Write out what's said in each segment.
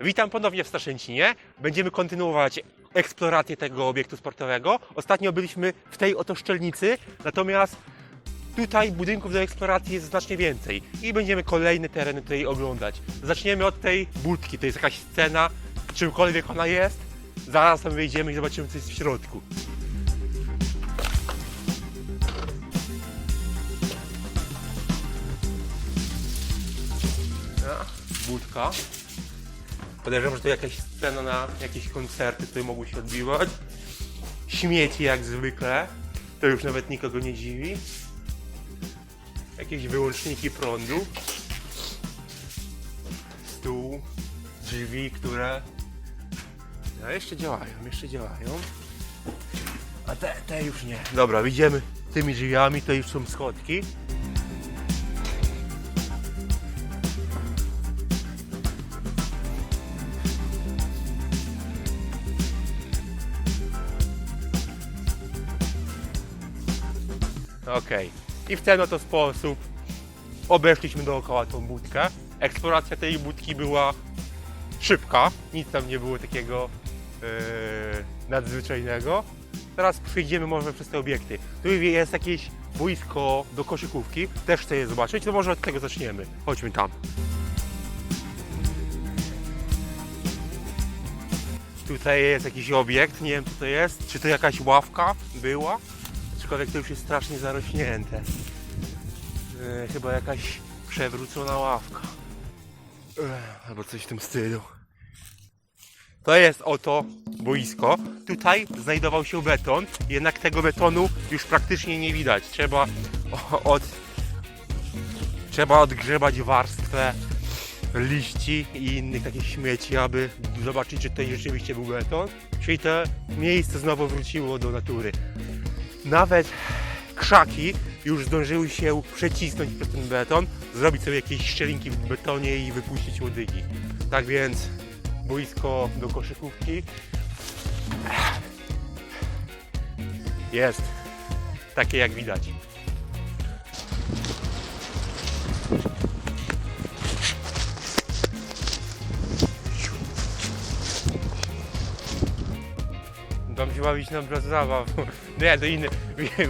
Witam ponownie w Staszęcinie. Będziemy kontynuować eksplorację tego obiektu sportowego. Ostatnio byliśmy w tej oto szczelnicy, natomiast tutaj budynków do eksploracji jest znacznie więcej i będziemy kolejne tereny tutaj oglądać. Zaczniemy od tej budki, to jest jakaś scena, czymkolwiek ona jest. Zaraz tam wejdziemy i zobaczymy co jest w środku. No, budka. Podejrzewam, że to jakaś scena na jakieś koncerty, które mogły się odbywać. Śmieci jak zwykle. To już nawet nikogo nie dziwi. Jakieś wyłączniki prądu. Stół. Drzwi, które... No jeszcze działają, jeszcze działają. A te, te już nie. Dobra, idziemy tymi drzwiami, to już są schodki. Okej. I w ten oto sposób obeszliśmy dookoła tą budkę. Eksploracja tej budki była szybka, nic tam nie było takiego e, nadzwyczajnego. Teraz przejdziemy może przez te obiekty. Tu jest jakieś boisko do koszykówki, też chcę je zobaczyć, to może od tego zaczniemy. Chodźmy tam. Tutaj jest jakiś obiekt, nie wiem co to jest, czy to jakaś ławka była, aczkolwiek to już jest strasznie zarośnięte. E, chyba jakaś przewrócona ławka. Ech, albo coś w tym stylu. To jest oto boisko. Tutaj znajdował się beton, jednak tego betonu już praktycznie nie widać. Trzeba od trzeba odgrzebać warstwę liści i innych takich śmieci, aby zobaczyć, czy tutaj rzeczywiście był beton. Czyli to miejsce znowu wróciło do natury. Nawet krzaki już zdążyły się przecisnąć przez ten beton, zrobić sobie jakieś szczelinki w betonie i wypuścić łodygi. Tak więc boisko do koszykówki jest takie jak widać. Tam się bawić na plac zabaw. Nie, to inny.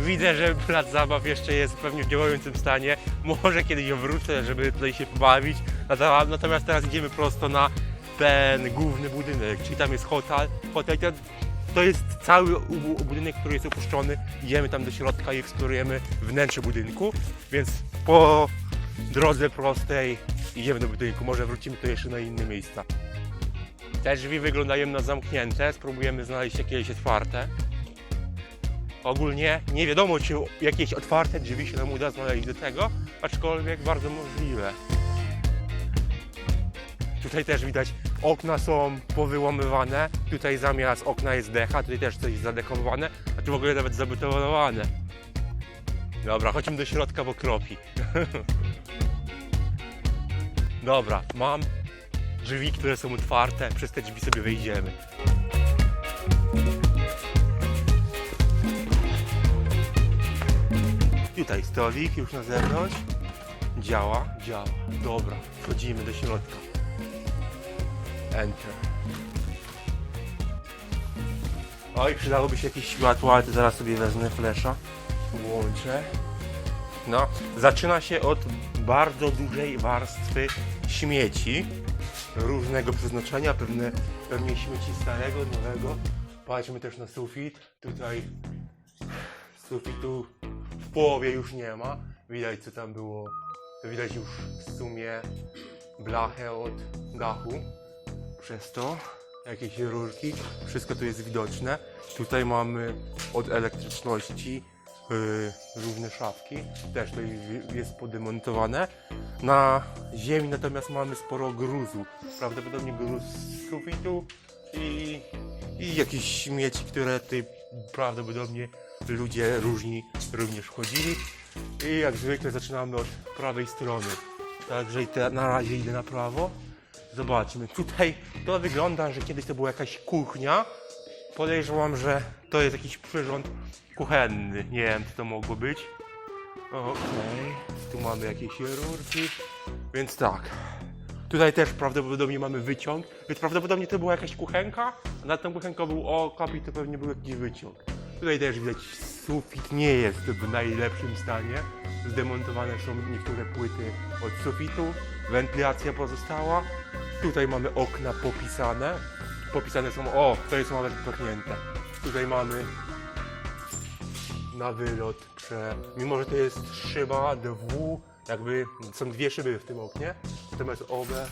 Widzę, że plac zabaw jeszcze jest pewnie w działającym stanie. Może kiedyś wrócę, żeby tutaj się pobawić. Natomiast- teraz idziemy prosto na ten główny budynek, czyli tam jest hotel. Hotel to, to jest cały budynek, który jest opuszczony. Idziemy tam do środka i eksplorujemy wnętrze budynku, więc po drodze prostej idziemy do budynku. Może wrócimy tu jeszcze na inne miejsca. Te drzwi wyglądają na zamknięte, spróbujemy znaleźć jakieś otwarte. Ogólnie nie wiadomo, czy jakieś otwarte drzwi się nam uda znaleźć do tego, aczkolwiek bardzo możliwe. Tutaj też widać, okna są powyłamywane, tutaj zamiast okna jest decha, tutaj też coś zadekowane, a tu w ogóle nawet zabetonowane. Dobra, chodźmy do środka, bo kropi. Dobra, mam drzwi, które są otwarte, przez te drzwi sobie wejdziemy. Tutaj stolik już na zewnątrz. Działa, działa. Dobra, wchodzimy do środka. Enter. Oj, przydałoby się jakieś światło, ale to zaraz sobie wezmę flesza. Włączę. No, zaczyna się od bardzo dużej warstwy śmieci różnego przeznaczenia, pewne, pewnie śmieci starego, nowego. Patrzmy też na sufit. Tutaj sufitu w połowie już nie ma. Widać co tam było. Widać już w sumie blachę od dachu. Przez to jakieś rurki. Wszystko tu jest widoczne. Tutaj mamy od elektryczności różne szafki. Też to jest- podemontowane. Na ziemi natomiast mamy sporo gruzu. Prawdopodobnie gruz z sufitu i, i jakieś śmieci, które tutaj prawdopodobnie ludzie różni również wchodzili. I jak zwykle zaczynamy od prawej strony. Także na razie idę na prawo. Zobaczmy. Tutaj to wygląda, że kiedyś to była jakaś kuchnia. Podejrzewam, że to jest jakiś przyrząd kuchenny. Nie wiem, co to mogło być. Okej, tu mamy jakieś rurki. Więc tak, Tutaj też prawdopodobnie mamy wyciąg, więc prawdopodobnie to była jakaś kuchenka, a nad tą kuchenką był okap i to pewnie był jakiś wyciąg. Tutaj też widać sufit nie jest w najlepszym stanie. Zdemontowane są niektóre płyty od sufitu, wentylacja pozostała. Tutaj mamy okna popisane. Popisane są, o, to jest nawet pachnięte. Tutaj mamy na wylot, mimo że to jest szyba dwu, jakby są dwie szyby w tym oknie, natomiast obie,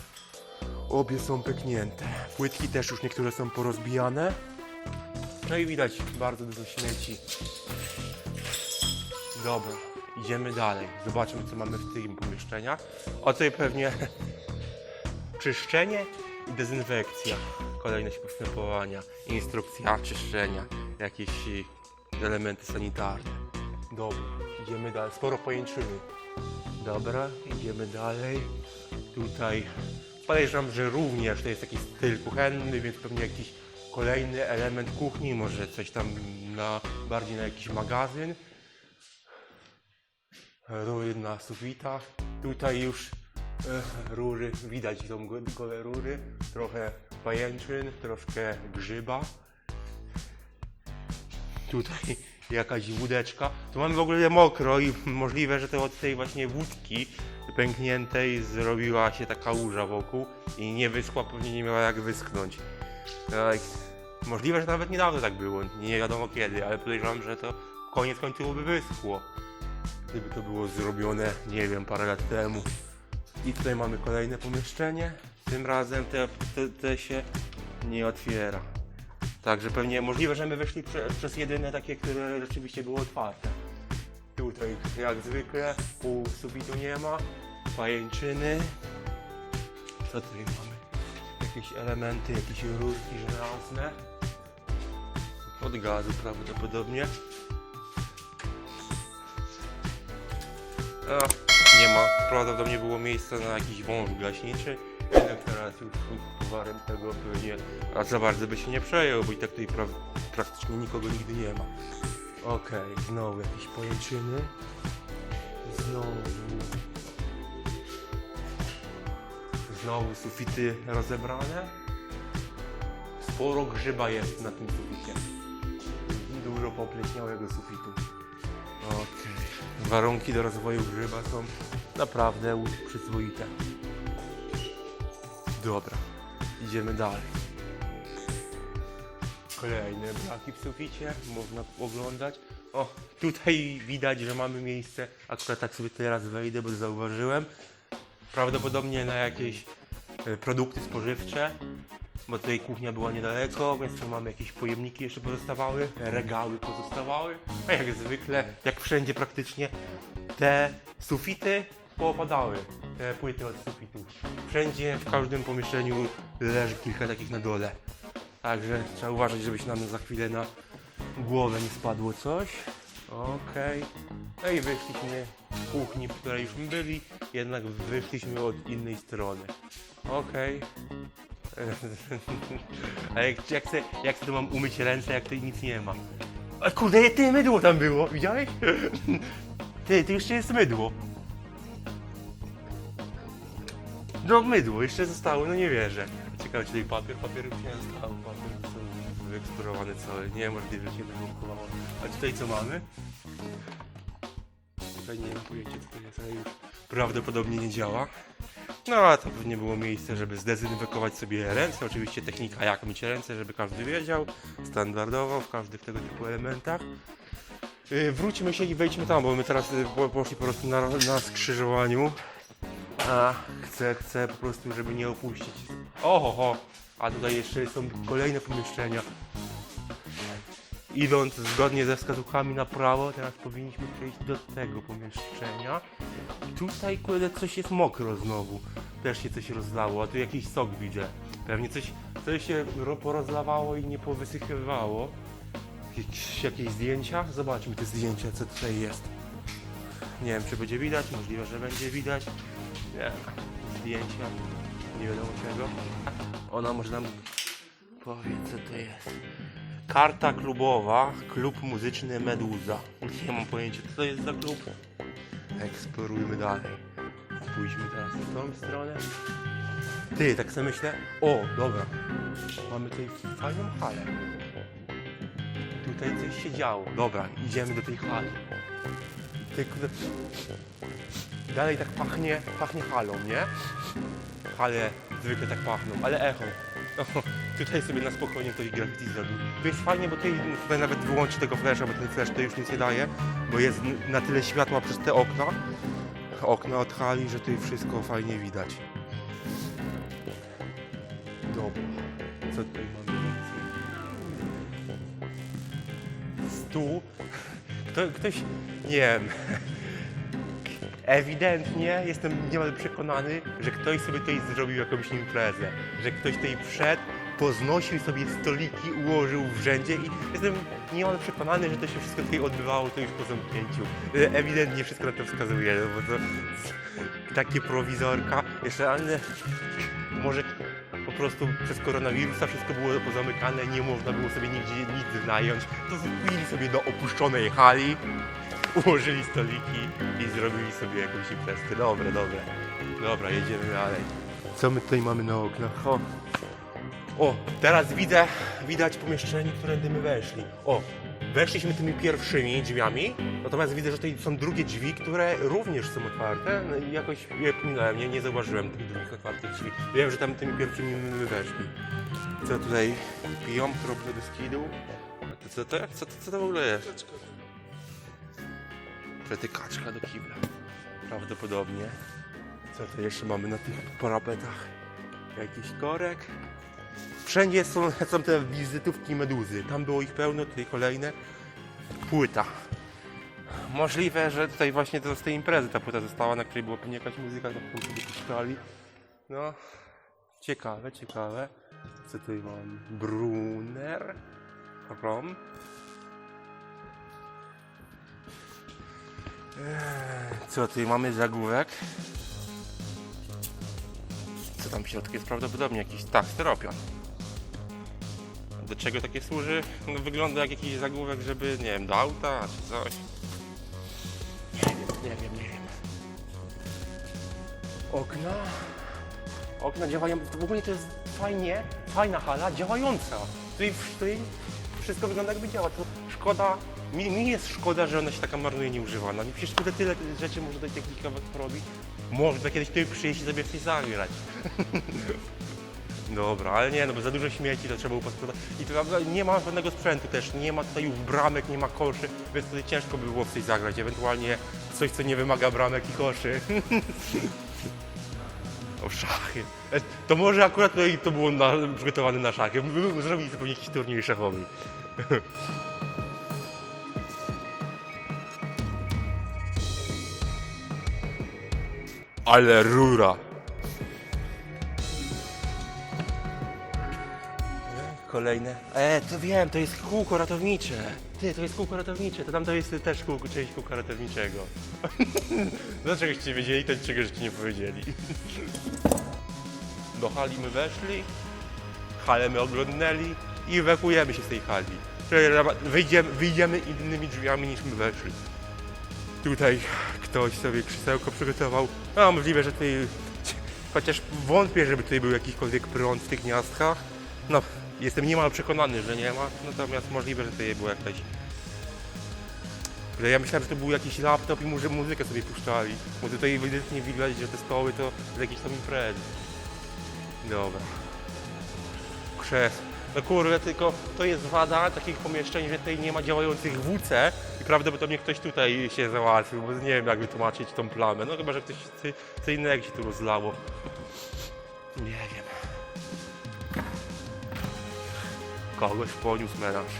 obie są pyknięte. Płytki też już niektóre są porozbijane. No i widać bardzo dużo śmieci. Dobra, idziemy dalej. Zobaczymy co mamy w tym pomieszczeniach. O tutaj pewnie czyszczenie i dezynfekcja. Kolejność postępowania, instrukcja czyszczenia, jakieś y, elementy sanitarne. Dobra, idziemy dalej. Sporo pojęczyny. Dobra, idziemy dalej. Tutaj podejrzewam, że również to jest taki styl kuchenny, więc pewnie jakiś kolejny element kuchni, może coś tam na, bardziej na jakiś magazyn. Rury na sufitach. Tutaj już e, rury, widać tą go- gole rury, trochę pajęczyn, troszkę grzyba. Tutaj jakaś wódeczka. Tu mamy w ogóle mokro i możliwe, że to od tej właśnie wódki pękniętej zrobiła się taka łuża wokół i nie wyschła, pewnie nie miała jak wyschnąć. Tak, możliwe, że nawet niedawno tak było, nie wiadomo kiedy, ale podejrzewam, że to koniec końców by wyschło. Gdyby to było zrobione, nie wiem, parę lat temu. I tutaj mamy kolejne pomieszczenie. Tym razem te, te, te się nie otwiera. Także pewnie możliwe, że my wyszli prze, przez jedyne takie, które rzeczywiście były otwarte. Tutaj jak zwykle pół sufitu nie ma, pajęczyny. Co tutaj mamy? Jakieś elementy, jakieś rurki żelazne. Od gazu prawdopodobnie. Nie ma. Prawdopodobnie było miejsca na jakiś wąż gaśniczy. Teraz już towarem tego pewnie a za bardzo by się nie przejął, bo i tak tutaj pra praktycznie nikogo nigdy nie ma. Okej, znowu jakieś pojęczyny. Znowu. Znowu sufity rozebrane. Sporo grzyba jest na tym suficie. Dużo popleśniałego sufitu. Okej. Warunki do rozwoju grzyba są naprawdę przyzwoite. Dobra, idziemy dalej. Kolejne braki w suficie, można oglądać. O, tutaj widać, że mamy miejsce, akurat tak sobie teraz wejdę, bo zauważyłem. Prawdopodobnie na jakieś e, produkty spożywcze, bo tutaj kuchnia była niedaleko, więc tu mamy jakieś pojemniki jeszcze pozostawały, regały pozostawały, a jak zwykle, jak wszędzie praktycznie, te sufity poopadały, te płyty od sufitów. Wszędzie, w każdym pomieszczeniu leży kilka takich na dole. Także trzeba uważać, żeby się nam za chwilę na głowę nie spadło coś. Okej. No i wyszliśmy z kuchni, w której już byli, jednak wyszliśmy od innej strony. Okej. A jak, jak, chcę, jak chcę to mam umyć ręce, jak tutaj nic nie ma? A kurde, ty mydło tam było, widziałeś? Ty, to jeszcze jest mydło. No mydło, jeszcze zostało, no nie wierzę. Ciekawe, czy tutaj papier, papier już nie został, papier są wyeksplorowany cały, nie, możliwe, że się wybuchowało. A tutaj co mamy? Tutaj nie wiem pojęcia co to jest, ale już prawdopodobnie nie działa. No a to pewnie było miejsce, żeby zdezynfekować sobie ręce. Oczywiście technika jak myć ręce, żeby każdy wiedział. Standardowo w każdych tego typu elementach. Yy, wróćmy się i wejdźmy tam, bo my teraz y, po- poszli po prostu na, na skrzyżowaniu. A chcę, chcę po prostu, żeby nie opuścić. Oho, ho. A tutaj jeszcze są kolejne pomieszczenia. Idąc zgodnie ze wskazówkami na prawo, teraz powinniśmy przejść do tego pomieszczenia. Tutaj kurde coś jest mokro znowu. Też się coś rozlało, a tu jakiś sok widzę. Pewnie coś, coś się ro- porozlawało i nie powysychywało. Jakieś, jakieś zdjęcia? Zobaczmy te zdjęcia, co tutaj jest. Nie wiem, czy będzie widać, możliwe, że będzie widać. Nie, zdjęcia, nie wiadomo czego. Ona może nam powie, co to jest. Karta klubowa, klub muzyczny Meduza. Nie mam pojęcia, co to jest za klub. Eksplorujmy dalej. Pójdźmy teraz w tą stronę. Ty, tak sobie myślę, o, dobra, mamy tutaj fajną halę. Tutaj coś się działo. Dobra, idziemy do tej hali. Tylko dalej tak pachnie, pachnie halą, nie? Hale zwykle tak pachną, ale echo. Tutaj sobie na spokojnie ktoś graffiti zrobił. To jest fajnie, bo tutaj, nawet wyłączy tego flasha, bo ten flash to już nic nie daje, bo jest na tyle światła przez te okna, okna od hali, że tutaj wszystko fajnie widać. Dobra, co tutaj mamy? Stół. Kto, ktoś, nie wiem, ewidentnie jestem niemal przekonany, że ktoś sobie tutaj zrobił jakąś imprezę, że ktoś tutaj wszedł, poznosił sobie stoliki, ułożył w rzędzie i jestem niemal przekonany, że to się wszystko tutaj odbywało to już po zamknięciu. E, Ewidentnie wszystko na to wskazuje, no bo to takie prowizorka, jeszcze ale może po prostu przez koronawirusa wszystko było pozamykane, nie można było sobie nigdzie nic znająć, to wbili sobie do opuszczonej hali, ułożyli stoliki i zrobili sobie jakąś imprezkę. Dobre, dobre. Dobra, jedziemy dalej. Co my tutaj mamy na oknach? O, o teraz widzę, widać pomieszczenie, którędy my weszli. O, weszliśmy tymi pierwszymi drzwiami, natomiast widzę, że tutaj są drugie drzwi, które również są otwarte. No i jakoś je pominąłem, nie, nie zauważyłem tych drugich otwartych drzwi. Wiem, że tam tymi pierwszymi my weszli. Co tutaj piją? Krople do skidu? Co to? Co, to- co to w ogóle jest? Przetykaczka do kibla. Prawdopodobnie. Co to jeszcze mamy na tych parapetach? Jakiś korek. Wszędzie są, są te wizytówki meduzy. Tam było ich pełno, tutaj kolejne. Płyta. Możliwe, że tutaj właśnie to z tej imprezy ta płyta została, na której była pewnie jakaś muzyka, którą sobie puszczali. No, ciekawe, ciekawe. Co tutaj mam? Brunner. Rom. Co tutaj mamy zagłówek? Co tam w środku jest prawdopodobnie jakiś, tak, styropian. Do czego takie służy? No, wygląda jak jakiś zagłówek, żeby, nie wiem, do auta czy coś. Nie wiem, nie wiem, nie wiem. Okna. Okna działają, to w ogóle to jest fajnie, fajna hala, działająca. Tutaj, tutaj wszystko wygląda jakby działa. To szkoda, mi, mi jest szkoda, że ona się taka marnuje nieużywana. Mi Przecież tutaj tyle rzeczy można do takich kawałek porobić. Można kiedyś tutaj przyjść i sobie w coś zagrać. Dobra, ale nie, no bo za dużo śmieci to trzeba było poskładać. I to nie ma żadnego sprzętu też, nie ma tutaj już bramek, nie ma koszy, więc tutaj ciężko by było w coś zagrać. Ewentualnie coś, co nie wymaga bramek i koszy. O szachy. E, To może akurat tutaj to było na, przygotowane na szachy. Zrobili zupełnie jakiś turniej szachowy. Ale rura. Kolejne. E, to wiem, to jest kółko ratownicze. Ty, to jest kółko ratownicze, to tam to jest też kółko, część kółka ratowniczego. Dlaczegoście wiedzieli, to czegoś nie powiedzieli. Do hali my weszli, halę my oglądnęli i ewakuujemy się z tej hali. Wyjdziemy, wyjdziemy innymi drzwiami niż my weszli. Tutaj ktoś sobie krzesełko przygotował. A możliwe, że tutaj. Chociaż wątpię, żeby tutaj był jakikolwiek prąd w tych gniazdkach. No, jestem niemal przekonany, że nie ma. Natomiast możliwe, że tutaj była jakaś. Ja myślałem, że to był jakiś laptop i może muzykę sobie puszczali. Bo tutaj ewidentnie widać, że te stoły to z jakiejś tam imprezy. Dobra. Krzes. No kurde, tylko to jest wada takich pomieszczeń, że tutaj nie ma działających WC i prawdopodobnie ktoś tutaj się załatwił, bo nie wiem jak wytłumaczyć tą plamę. No chyba, że ktoś co, innego się tu rozlało. Nie wiem. Kogoś poniósł menaż.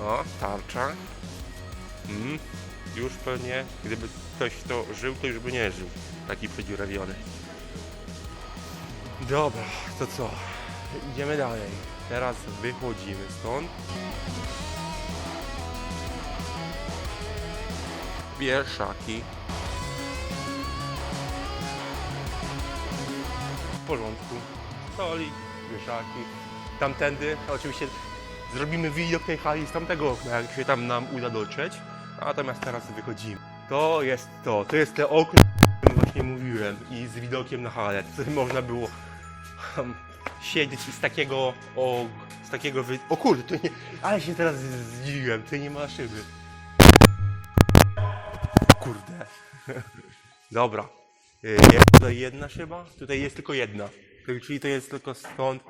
O, tarcza. Mm, już pewnie, gdyby ktoś to żył, to już by nie żył. Taki przedziurawiony. Dobra, to co? Idziemy dalej. Teraz wychodzimy stąd. Wieszaki. W porządku. Stolik, wieszaki. Tamtędy, oczywiście zrobimy widok tej hali z tamtego jak się tam nam uda dotrzeć. Natomiast teraz wychodzimy. To jest to, to jest te okno, w którym właśnie mówiłem i z widokiem na halę. To można było um, siedzieć i z takiego, o, z takiego wy... O kurde, to nie... Ale się teraz zdziwiłem, to nie ma szyby. Kurde. Dobra. Y, Jest tutaj jedna szyba? Tutaj jest tylko jedna. Czyli to jest tylko stąd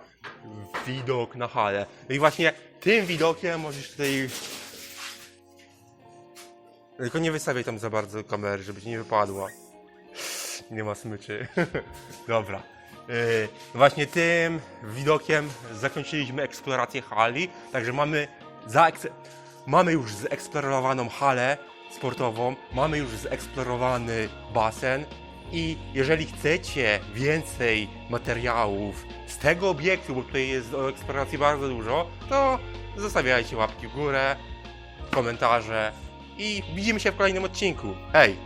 widok na halę. No i właśnie tym widokiem możesz tutaj... Tylko nie wystawiaj tam za bardzo kamery, żeby ci nie wypadła. Nie ma smyczy. Dobra. Yy, właśnie tym widokiem zakończyliśmy eksplorację hali, także mamy, mamy już zeksplorowaną halę sportową, mamy już zeksplorowany basen i jeżeli chcecie więcej materiałów z tego obiektu, bo tutaj jest o eksploracji bardzo dużo, to zostawiajcie łapki w górę, komentarze i widzimy się w kolejnym odcinku. Hej!